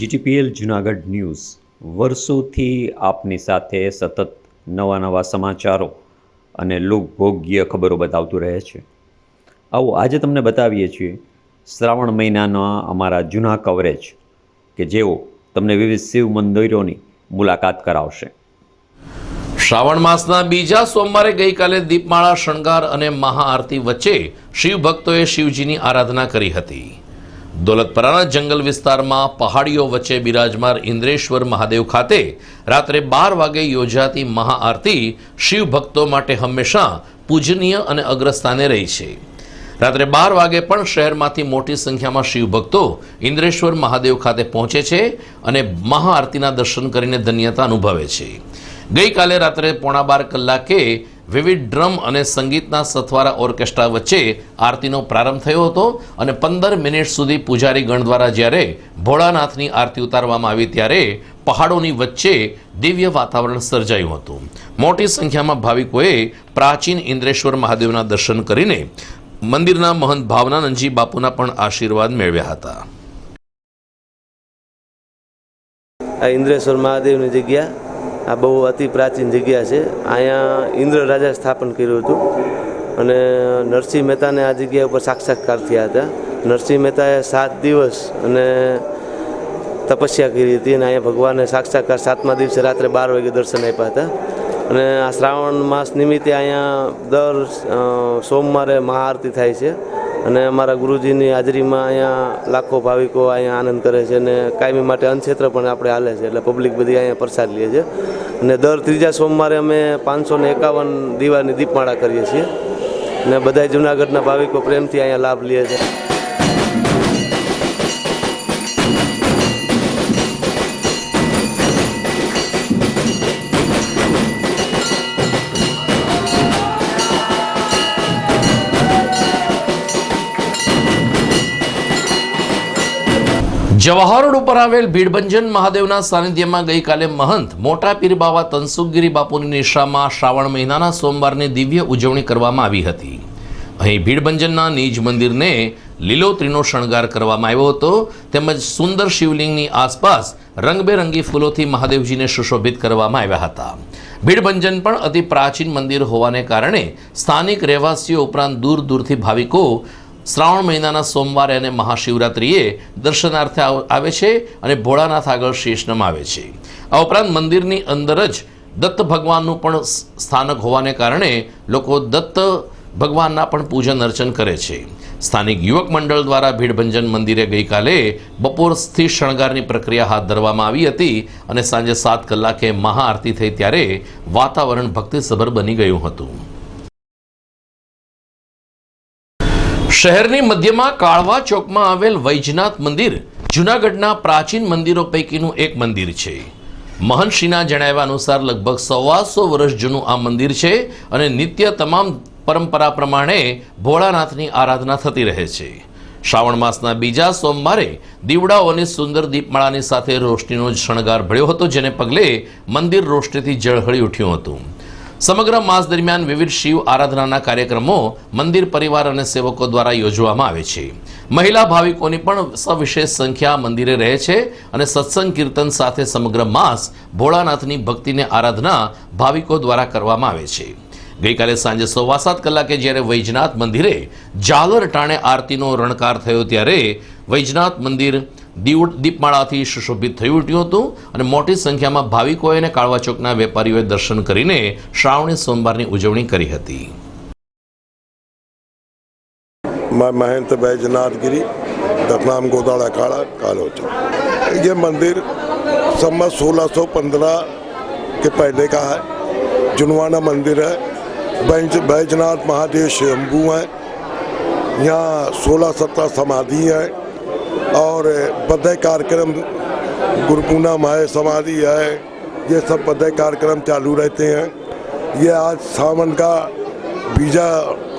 GTPL Junagadh news. વર્ષોથી આપની સાથે સતત નવા નવા સમાચારો અને લોકભોગ્ય ખબરો બતાવતું રહે છે. આવો આજે તમને બતાવીએ છીએ શ્રાવણ મહિનાના અમારા જૂના કવરેજ કે જેઓ તમને વિવિધ શિવ મંદિરોની મુલાકાત કરાવશે. શ્રાવણ માસના બીજા સોમવારે ગઈકાલે દીપમાળા, શણગાર અને મહાઆરતી વચ્ચે શિવ ભક્તોએ શિવજીની આરાધના કરી હતી. દોલતપરાના જંગલ વિસ્તારમાં પહાડીઓ વચ્ચે બિરાજમાર ઇન્દ્રેશ્વર મહાદેવ ખાતે રાત્રે બાર વાગે યોજાતી મહાઆરતી શિવ ભક્તો માટે હંમેશા પૂજનીય અને અગ્રસ્થાને રહી છે. રાત્રે બાર વાગે પણ શહેરમાંથી મોટી સંખ્યામાં શિવ ભક્તો ઇન્દ્રેશ્વર મહાદેવ ખાતે પહોંચે છે અને મહાઆરતીના દર્શન કરીને ધન્યતા અનુભવે છે. ગઈકાલે રાત્રે પોણા બાર કલાકે વિવિધ ડ્રમ અને સંગીતના સથવારા ઓર્કેસ્ટ્રા વચ્ચે આરતીનો પ્રારંભ થયો હતો અને પંદર મિનિટ સુધી પૂજારી ગણ દ્વારા જ્યારે ભોળાનાથની આરતી ઉતારવામાં આવી ત્યારે પહાડોની વચ્ચે દિવ્ય વાતાવરણ સર્જાયું હતું. મોટી સંખ્યામાં ભાવિકોએ પ્રાચીન ઇન્દ્રેશ્વર મહાદેવના દર્શન કરીને મંદિરના મહંત ભાવનાનંદજી બાપુના પણ આશીર્વાદ મેળવ્યા હતા. આ ઇન્દ્રેશ્વર મહાદેવની જગ્યા આ બહુ અતિ પ્રાચીન જગ્યા છે. અહીંયા ઇન્દ્ર રાજા સ્થાપન કર્યું હતું અને નરસિંહ મહેતાને આ જગ્યા ઉપર સાક્ષાત્કાર થયા હતા. નરસિંહ મહેતાએ સાત દિવસ અને તપસ્યા કરી હતી અને અહીંયા ભગવાને સાક્ષાત્કાર સાતમા દિવસે રાત્રે બાર વાગે દર્શન આપ્યા હતા. અને આ શ્રાવણ માસ નિમિત્તે અહીંયા દર સોમવારે મહાઆરતી થાય છે. અને અમારા ગુરુજીની હાજરીમાં અહીંયા લાખો ભાવિકો અહીંયા આનંદ કરે છે અને કાયમી માટે અન્નક્ષેત્ર પણ આપણે હાલે છે એટલે પબ્લિક બધી અહીંયા પ્રસાદ લે છે. અને દર ત્રીજા સોમવારે અમે પાંચસો ને એકાવન દીવાની દીપમાળા કરીએ છીએ. અને બધા જૂનાગઢના ભાવિકો પ્રેમથી અહીંયા લાભ લે છે. જવાહર રોડ ઉપર આવેલ ભીડભંજન મહાદેવના સાનિધ્યમાં ગઈકાલે મહંત મોટા પીર બાવા તનસુખગીરી બાપુની નિશામાં શ્રાવણ મહિનાના સોમવારની દિવ્ય ઉજવણી કરવામાં આવી હતી. અહીં ભીડભંજનના નિજ મંદિરને લીલોતરીનો શણગાર કરવામાં આવ્યો હતો. તેમજ સુંદર શિવલિંગની આસપાસ રંગબેરંગી ફૂલોથી મહાદેવજીને સુશોભિત કરવામાં આવ્યા હતા. ભીડભંજન પણ અતિ પ્રાચીન મંદિર હોવાને કારણે સ્થાનિક રહેવાસીઓ ઉપરાંત દૂર દૂરથી ભાવિકો શ્રાવણ મહિનાના સોમવારે અને મહાશિવરાત્રિએ દર્શનાર્થે આવ- છે અને ભોળાનાથ આગળ શેષનમ આવે છે. આ ઉપરાંત મંદિરની અંદર જ દત્ત ભગવાનનું પણ સ્થાનક હોવાને કારણે લોકો દત્ત ભગવાનના પણ પૂજન અર્ચન કરે છે. સ્થાનિક યુવક મંડળ દ્વારા ભીડભંજન મંદિરે ગઈકાલે બપોરથી શણગારની પ્રક્રિયા હાથ ધરવામાં આવી હતી અને સાંજે સાત કલાકે મહાઆરતી થઈ ત્યારે વાતાવરણ ભક્તિસભર બની ગયું હતું. શહેરની મધ્યમાં કાળવા ચોકમાં આવેલ વૈજનાથ મંદિર જૂનાગઢના પ્રાચીન મંદિરો પૈકીનું એક મંદિર છે. મહંતશ્રીના જણાવ્યા અનુસાર લગભગ સવાસો વર્ષ જૂનું આ મંદિર છે અને નિત્ય તમામ પરંપરા પ્રમાણે ભોળાનાથની આરાધના થતી રહે છે. શ્રાવણ માસના બીજા સોમવારે દીવડાઓની સુંદર દીપમાળાની સાથે રોશનીનો શણગાર ભળ્યો હતો, જેને પગલે મંદિર રોશનીથી ઝળહળી ઉઠ્યું હતું. સમગ્ર માસ દરમિયાન વિવિધ શિવ આરાધનાના કાર્યક્રમો મંદિર પરિવાર અને સેવકો દ્વારા યોજવામાં આવે છે. મહિલા ભાવિકોની પણ સવિશેષ સંખ્યા મંદિરે રહે છે અને સત્સંગ કીર્તન સાથે સમગ્ર માસ ભોળાનાથની ભક્તિને આરાધના ભાવિકો દ્વારા કરવામાં આવે છે. ગઈકાલે સાંજે સવા સાત કલાકે જ્યારે વૈજનાથ મંદિરે ઝાલર ટાણે આરતીનો રણકાર થયો ત્યારે વૈજનાથ મંદિર દીવ દીપમાળાથી સુશોભિત થઈ ઉઠ્યું હતું અને મોટી સંખ્યામાં ભાવિકોએ અને કાળવા ચોકના વેપારીઓએ દર્શન કરીને શ્રાવણી સોમવારની ઉજવણી કરી હતી मैं महंत बैजनाथ गिरी दफनाम गोदाड़ा अखाड़ा कालोच ये मंदिर सम्मत 1615 के पहले का है जुनवाना मंदिर है बैज बैजनाथ महादेव स्वयंभू हैं यहाँ सोलह सत्रह समाधि हैं और बद्ध कार्यक्रम गुरु पूनम है समाधि है, ये सब बद्ध कार्यक्रम चालू रहते हैं। ये आज सावन का बीजा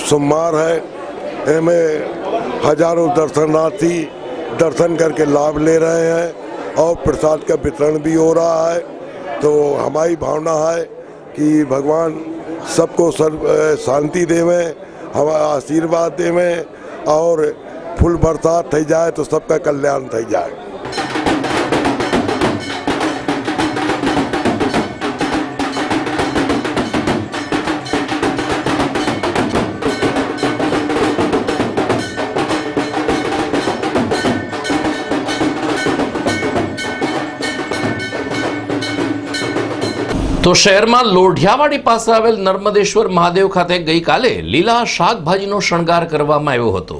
सोमवार है इसमें हज़ारों दर्शनार्थी दर्शन करके लाभ ले रहे हैं और प्रसाद का वितरण भी हो रहा है। तो हमारी भावना है कि भगवान सबको सर्व शांति देवें, हमारा आशीर्वाद देवें और ફૂલ વરસાદ થઈ જાય તો સબકા કલ્યાણ થઈ જાય. તો શહેરમાં લોઢિયાવાડી પાસે આવેલ નર્મદેશ્વર મહાદેવ ખાતે ગઈકાલે લીલા શાકભાજીનો શણગાર કરવામાં આવ્યો હતો.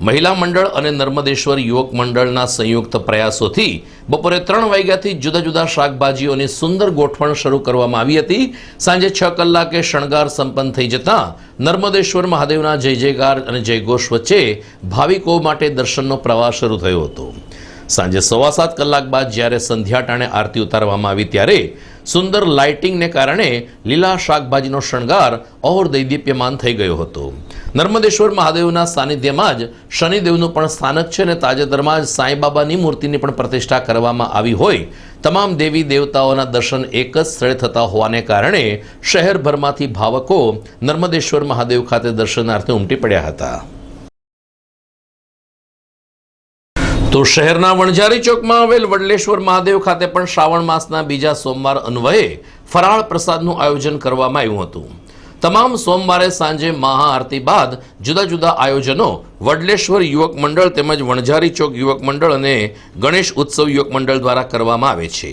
મહિલા મંડળ અને નર્મદેશ્વર યુવક મંડળના સંયુક્ત પ્રયાસોથી બપોરે ત્રણ વાગ્યાથી જુદા જુદા શાકભાજીઓની સુંદર ગોઠવણ શરૂ કરવામાં આવી હતી. સાંજે છ કલાકે શણગાર સંપન્ન થઈ જતા નર્મદેશ્વર મહાદેવના જય જયકાર અને જયઘોષ વચ્ચે ભાવિકો માટે દર્શનનો પ્રવાહ શરૂ થયો હતો. સાંજે સવા સાત કલાક બાદ જ્યારે સંધ્યા ટાણે આરતી ઉતારવામાં આવી ત્યારે સુંદર લાઇટિંગને કારણે લીલા શાકભાજીનો શણગાર ઓર દૈદીપ્યમાન થઈ ગયો હતો. નર્મદેશ્વર મહાદેવના સાનિધ્યમાં જ શનિદેવનું પણ સ્થાનક છે અને તાજેતરમાં જ સાંઈબાબાની મૂર્તિની પણ પ્રતિષ્ઠા કરવામાં આવી હોય. તમામ દેવી દેવતાઓના દર્શન એક જ સ્થળે થતા હોવાને કારણે શહેરભરમાંથી ભાવકો નર્મદેશ્વર મહાદેવ ખાતે દર્શનાર્થે ઉમટી પડ્યા હતા. તો શહેરના વણઝારી ચોકમાં આવેલ વડલેશ્વર મહાદેવ ખાતે પણ શ્રાવણ માસના બીજા સોમવાર અન્વયે ફરાળ પ્રસાદનું આયોજન કરવામાં આવ્યું હતું. તમામ સોમવારે સાંજે મહાઆરતી બાદ જુદા જુદા આયોજનો વડલેશ્વર યુવક મંડળ તેમજ વણઝારી ચોક યુવક મંડળ અને ગણેશ ઉત્સવ યુવક મંડળ દ્વારા કરવામાં આવે છે.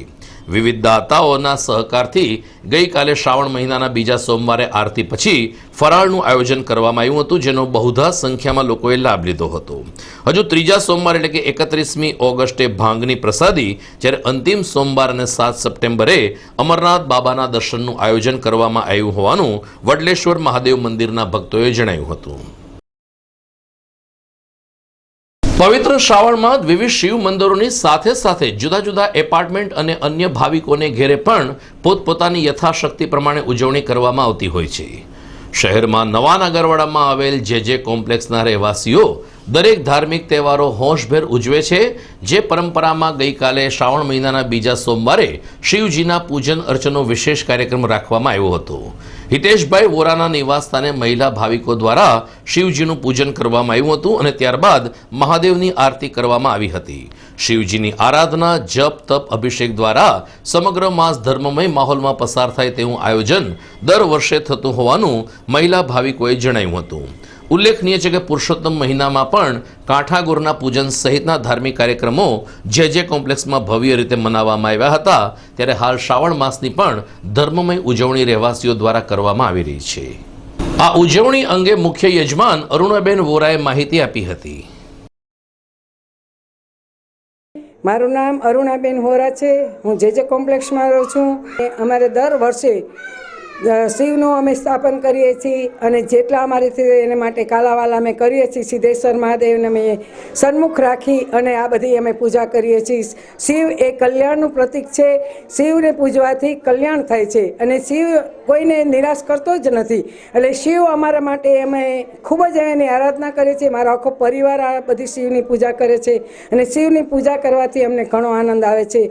વિવિધ દાતાઓના સહકારથી ગઈકાલે શ્રાવણ મહિનાના બીજા સોમવારે આરતી પછી ફરાળનું આયોજન કરવામાં આવ્યું હતું, જેનો બહુધા સંખ્યામાં લોકોએ લાભ લીધો હતો. હજુ ત્રીજા સોમવાર એટલે કે એકત્રીસમી ઓગસ્ટે ભાંગની પ્રસાદી, જ્યારે અંતિમ સોમવાર અને સાત સપ્ટેમ્બરે અમરનાથ બાબાના દર્શનનું આયોજન કરવામાં આવ્યું હોવાનું વડલેશ્વર મહાદેવ મંદિરના ભક્તોએ જણાવ્યું હતું. પવિત્ર શ્રાવણમાં વિવિધ શિવ મંદિરોની સાથે સાથે જુદા જુદા એપાર્ટમેન્ટ અને અન્ય ભાવિકોને ઘેરે પણ પોતપોતાની યથાશક્તિ પ્રમાણે ઉજવણી કરવામાં આવતી હોય છે. શહેરમાં નવા નગરવાડામાં આવેલ જે જે કોમ્પ્લેક્સના રહેવાસીઓ દરેક ધાર્મિક તહેવારો હોંશભેર ઉજવે છે, જે પરંપરામાં ગઈકાલે શ્રાવણ મહિનાના બીજા સોમવારે શિવજીના પૂજન અર્ચનનો વિશેષ કાર્યક્રમ રાખવામાં આવ્યો હતો. હિતેશભાઈ વોરાના નિવાસસ્થાને મહિલા ભાવિકો દ્વારા શિવજીનું પૂજન કરવામાં આવ્યું હતું અને ત્યારબાદ મહાદેવની આરતી કરવામાં આવી હતી. શિવજીની આરાધના, જપ, તપ, અભિષેક દ્વારા સમગ્ર માસ ધર્મમય માહોલમાં પસાર થાય તેવું આયોજન દર વર્ષે થતું હોવાનું મહિલા ભાવિકોએ જણાવ્યું હતું. ઉલ્લેખનીય છે કે પુરુષોત્તમ મહિનામાં પણ કાંઠાગોરના પૂજન સહિતના ધાર્મિક કાર્યક્રમો જે જે કોમ્પ્લેક્સમાં ભવ્ય રીતે મનાવવામાં આવ્યા હતા, ત્યારે હાલ શ્રાવણ માસની પણ ધર્મમય ઉજવણી રહેવાસીઓ દ્વારા કરવામાં આવી રહી છે. આ ઉજવણી અંગે મુખ્ય યજમાન અરુણાબેન વોરાએ માહિતી આપી હતી. મારું નામ અરુણાબેન હોરા છે. હું જે જે કોમ્પ્લેક્સમાં રહું છું અમારે દર વર્ષે શિવનું અમે સ્થાપન કરીએ છીએ અને જેટલા અમારેથી એને માટે કાલાવાલા અમે કરીએ છીએ, સિદ્ધેશ્વર મહાદેવને અમે સન્મુખ રાખી અને આ બધી અમે પૂજા કરીએ છીએ. શિવ એ કલ્યાણનું પ્રતીક છે. શિવને પૂજવાથી કલ્યાણ થાય છે અને શિવ કોઈને નિરાશ કરતો જ નથી. એટલે શિવ અમારા માટે અમે ખૂબ જ એની આરાધના કરીએ છીએ મારો આખો પરિવાર આ બધી શિવની પૂજા કરે છે અને શિવની પૂજા કરવાથી અમને ઘણો આનંદ આવે છે.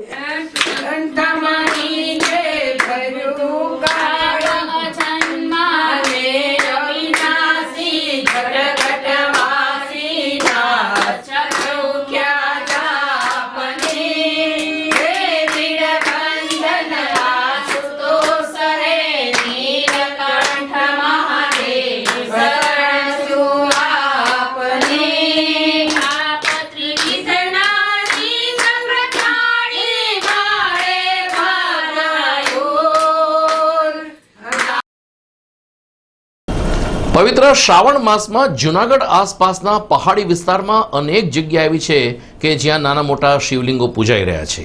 પવિત્ર શ્રાવણ માસમાં જુનાગઢ આસપાસના પહાડી વિસ્તારમાં અનેક જગ્યા એવી છે કે જ્યાં નાના મોટા શિવલિંગો પૂજાઈ રહ્યા છે.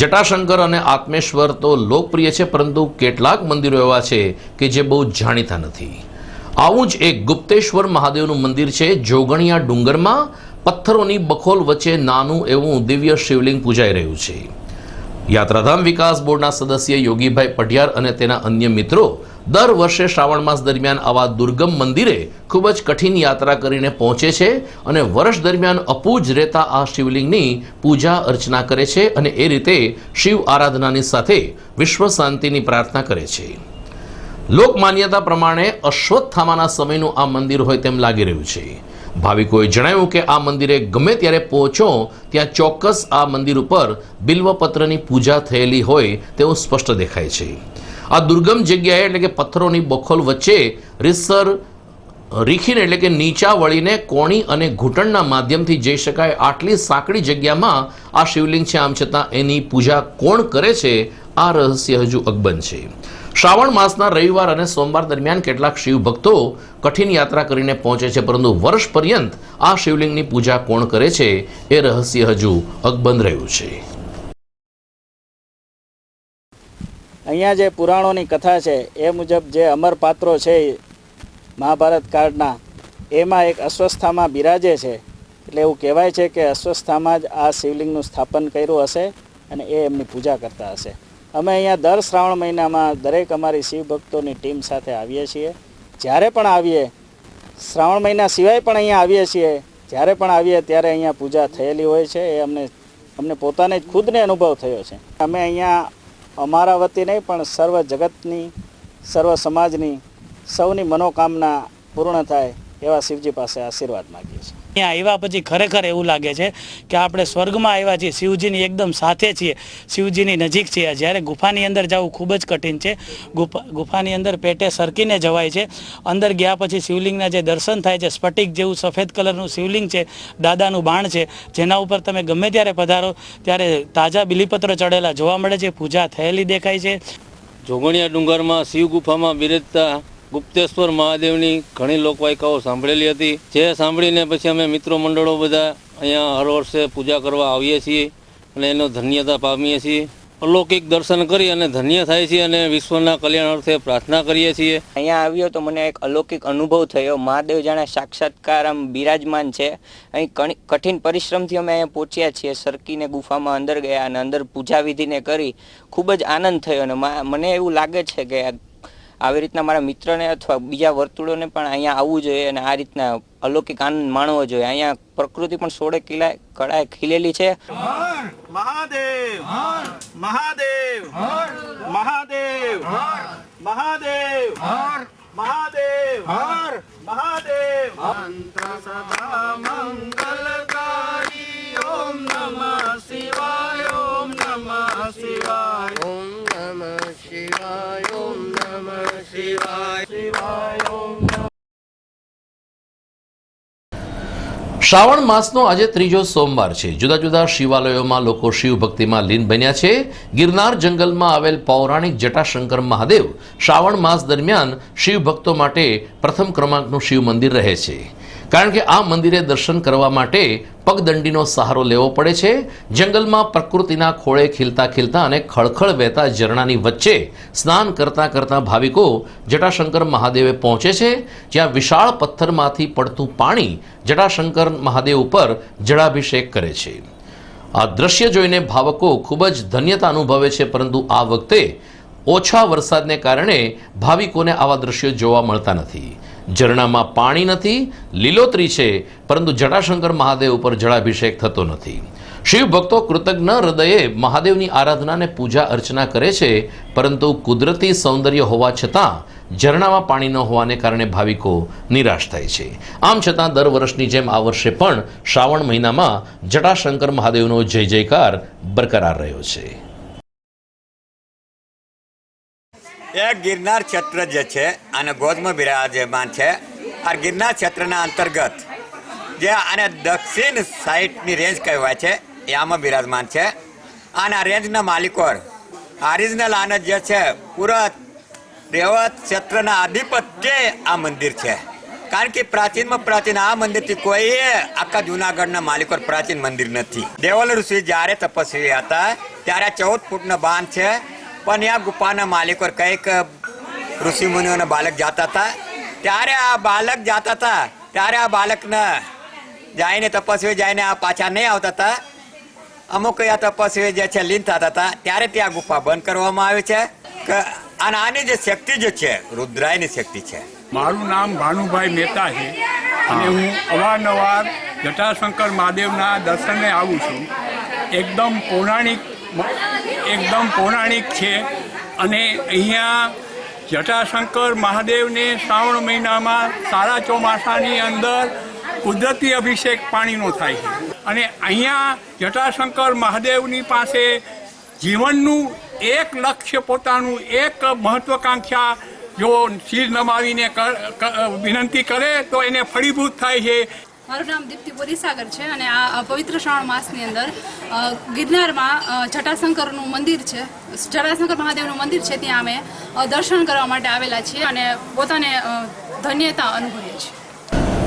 જટાશંકર અને આત્મેશ્વર તો લોકપ્રિય છે, પરંતુ કેટલાક મંદિરો એવા છે કે જે બહુ જાણીતા નથી. આવું જ એક ગુપ્તેશ્વર મહાદેવનું મંદિર છે, જોગણિયા ડુંગરમાં પથ્થરોની બખોલ વચ્ચે નાનું એવું દિવ્ય શિવલિંગ પૂજાઈ રહ્યું છે. યાત્રાધામ વિકાસ બોર્ડના સદસ્ય યોગીભાઈ પઢિયાર અને તેના અન્ય મિત્રો દર વર્ષે શ્રાવણ માસ દરમિયાન આવા દુર્ગમ મંદિરે ખૂબ જ કઠિન યાત્રા કરીને પહોંચે છે અને વર્ષ દરમિયાન અપૂજ રહેતા આ શિવલિંગની પૂજા અર્ચના કરે છે અને એ રીતે શિવ આરાધનાની સાથે વિશ્વ શાંતિની પ્રાર્થના કરે છે. લોક માન્યતા પ્રમાણે અશ્વત્થામાના સમયનું આ મંદિર હોય તેમ લાગી રહ્યું છે. ભાવિકોએ જણાવ્યું કે આ મંદિરે ગમે ત્યારે પહોંચો, ત્યાં ચોક્કસ આ મંદિર ઉપર બિલ્વપત્રની પૂજા થયેલી હોય તેવું સ્પષ્ટ દેખાય છે. આ દુર્ગમ જગ્યાએ એટલે કે પથ્થરોની બખોલ વચ્ચે રીતસર રીખીને એટલે કે નીચા વળીને કોણી અને ઘૂંટણના માધ્યમથી જઈ શકાય આટલી સાંકડી જગ્યામાં આ શિવલિંગ છે. આમ છતાં એની પૂજા કોણ કરે છે? આ રહસ્ય હજુ અકબંધ છે. શ્રાવણ માસના રવિવાર અને સોમવાર દરમિયાન કેટલાક શિવ ભક્તો કઠિન યાત્રા કરીને પહોંચે છે, પરંતુ વર્ષ પર્યંત આ શિવલિંગની પૂજા કોણ કરે છે? એ રહસ્ય હજુ અકબંધ રહ્યું છે. અહીંયા જે પુરાણોની કથા છે, એ મુજબ જે અમર પાત્રો છે મહાભારત કાળના, એમાં એક અસ્વસ્થામાં બિરાજે છે. એટલે એવું કહેવાય છે કે અસ્વસ્થામાં જ આ શિવલિંગનું સ્થાપન કર્યું હશે અને એ એમની પૂજા કરતા હશે. અમે અહીંયા દર શ્રાવણ મહિનામાં દરેક અમારી શિવ ભક્તોની ટીમ સાથે આવીએ છીએ. જ્યારે પણ આવીએ, શ્રાવણ મહિના સિવાય પણ અહીંયા આવીએ છીએ, જ્યારે પણ આવીએ ત્યારે અહીંયા પૂજા થયેલી હોય છે. એ અમને અમને પોતાને જ ખુદને અનુભવ થયો છે. અમે અહીંયા અમારા વતી નહીં, પણ સર્વ જગતની, સર્વ સમાજની સૌની મનોકામના પૂર્ણ થાય એવા શિવજી પાસે આશીર્વાદ માગીએ છીએ. અહીંયા આવ્યા પછી ખરેખર એવું લાગે છે કે આપણે સ્વર્ગમાં આવ્યા છીએ, શિવજીની એકદમ સાથે છીએ, શિવજીની નજીક છીએ. જ્યારે ગુફાની અંદર જવું ખૂબ જ કઠિન છે. ગુફા, ગુફાની અંદર પેટે સરકીને જવાય છે. અંદર ગયા પછી શિવલિંગના જે દર્શન થાય છે, સ્ફટિક જેવું સફેદ કલરનું શિવલિંગ છે, દાદાનું બાણ છે, જેના ઉપર તમે ગમે ત્યારે પધારો, ત્યારે તાજા બિલીપત્ર ચડેલા જોવા મળે છે. પૂજા થયેલી દેખાય છે. જોગણિયા ડુંગરમાં શિવ ગુફામાં બિરાજતા ગુપ્તેશ્વર મહાદેવની ઘણી લોકવાયકાઓ સાંભળેલી હતી. જે સાંભળીને પછી અમે મિત્રો મંડળો બધા અહીંયા હર વર્ષે પૂજા કરવા આવીએ છીએ અને એનો ધન્યતા પામીએ છીએ. અલૌકિક દર્શન કરી અને ધન્ય થાય છે અને વિશ્વના કલ્યાણ અર્થે પ્રાર્થના કરીએ છીએ. અહીંયા આવ્યો તો મને એક અલૌકિક અનુભવ થયો. મહાદેવ જાણે સાક્ષાત્કાર આમ બિરાજમાન છે. અહીં કઠિન પરિશ્રમથી અમે અહીંયા પહોંચ્યા છીએ. સરકીને ગુફામાં અંદર ગયા અને અંદર પૂજા વિધિને કરી ખૂબ જ આનંદ થયો અને મને એવું લાગે છે કે આવી રીતના મારા મિત્રને અથવા બીજા વર્તુળોને પણ અહીંયા આવવું જોઈએ અને આ રીતના અલૌકિક આનંદ માણવો જોઈએ. અહીંયા પ્રકૃતિ પણ સોળે કિલા કળાએ ખીલેલી છે. મહાદેવ મહાદેવ મહાદેવ મહાદેવ મહાદેવ મહાદેવ. મંત્ર સદા મંગલકારી ઓમ નમઃ શ્રાવણ માસનો આજે ત્રીજો સોમવાર છે. જુદા જુદા શિવાલયોમાં લોકો શિવ ભક્તિમાં લીન બન્યા છે. ગિરનાર જંગલમાં આવેલ પૌરાણિક જટાશંકર મહાદેવ શ્રાવણ માસ દરમિયાન શિવ ભક્તો માટે પ્રથમ ક્રમાંકનું શિવ મંદિર રહે છે. કારણ કે આ મંદિરે દર્શન કરવા માટે પગદંડીનો સહારો લેવો પડે છે. જંગલમાં પ્રકૃતિના ખોળે ખીલતા ખીલતા અને ખળખળ વહેતા ઝરણાની વચ્ચે સ્નાન કરતા કરતા ભાવિકો જટાશંકર મહાદેવે પહોંચે છે. જ્યાં વિશાળ પથ્થરમાંથી પડતું પાણી જટાશંકર મહાદેવ ઉપર જળાભિષેક કરે છે. આ દ્રશ્ય જોઈને ભાવકો ખૂબ જ ધન્યતા અનુભવે છે, પરંતુ આ વખતે ઓછા વરસાદને કારણે ભાવિકોને આવા દ્રશ્યો જોવા મળતા નથી. ઝરણામાં પાણી નથી, લીલોતરી છે, પરંતુ જટાશંકર મહાદેવ ઉપર જળાભિષેક થતો નથી. શિવ ભક્તો કૃતજ્ઞ હૃદયે મહાદેવની આરાધના અને પૂજા અર્ચના કરે છે, પરંતુ કુદરતી સૌંદર્ય હોવા છતાં ઝરણામાં પાણી ન હોવાને કારણે ભાવિકો નિરાશ થાય છે. આમ છતાં દર વર્ષની જેમ આ વર્ષે પણ શ્રાવણ મહિનામાં જટાશંકર મહાદેવનો જય જયકાર બરકરાર રહ્યો છે. એ ગિરનાર ક્ષેત્ર જે છે અને ગોધમાં બિરાજમાન છે. આ ગિરનાર ક્ષેત્રના અંતર્ગત જે આને દક્ષિણ સાઈડની રેન્જ કહેવાય છે, એ બિરાજમાન છે. અને આ રેન્જના માલિકો ઓરિજિનલ આને જે છે પૂરા રેવત ક્ષેત્રના આધિપત્ય આ મંદિર છે. કારણ કે પ્રાચીનમાં પ્રાચીન આ મંદિરથી કોઈ આખા જુનાગઢના માલિકો પ્રાચીન મંદિર નથી. દેવલ ઋષિ જ્યારે તપસ્વી હતા, ત્યારે ચૌદ ફૂટનો બાંધ છે. પણ આ ગુફાના માલિકો કંઈક ઋષિ મુનિઓના બાલક જાતા હતા. ત્યારે આ બાલક જાતા હતા. ત્યારે આ બાલકને જઈને તપસ્વી જઈને આ પાછા નહીં આવતા હતા. અમુક આ તપસ્વી જે છે લીન થતા હતા. ત્યારે ત્યાં ગુફા બંધ કરવામાં આવી છે. કે અને આની જે શક્તિ જે છે રુદ્રાયની શક્તિ છે. મારું નામ ભાનુભાઈ મહેતા છે. અને હું અવારનવાર જટાશંકર મહાદેવના દર્શને આવું છું. એકદમ પૌરાણિક એકદમ પૌરાણિક છે. અને અહીંયા જટાશંકર મહાદેવને શ્રાવણ મહિનામાં સારા ચોમાસાની અંદર કુદરતી અભિષેક પાણીનો થાય છે. અને અહીંયા જટાશંકર મહાદેવની પાસે જીવનનું એક લક્ષ્ય પોતાનું એક મહત્વકાંક્ષા જો શીર નમાવીને વિનંતી કરે તો એને ફળીભૂત થાય છે. મારું નામ દીપ્તિ બોરીસાગર છે અને આ પવિત્ર શ્રાવણ માસની અંદર ગિરનારમાં જટાશંકરનું મંદિર છે. જટાશંકર મહાદેવનું મંદિર છે. ત્યાં અમે દર્શન કરવા માટે આવેલા છીએ અને પોતાને ધન્યતા અનુભવીએ છીએ.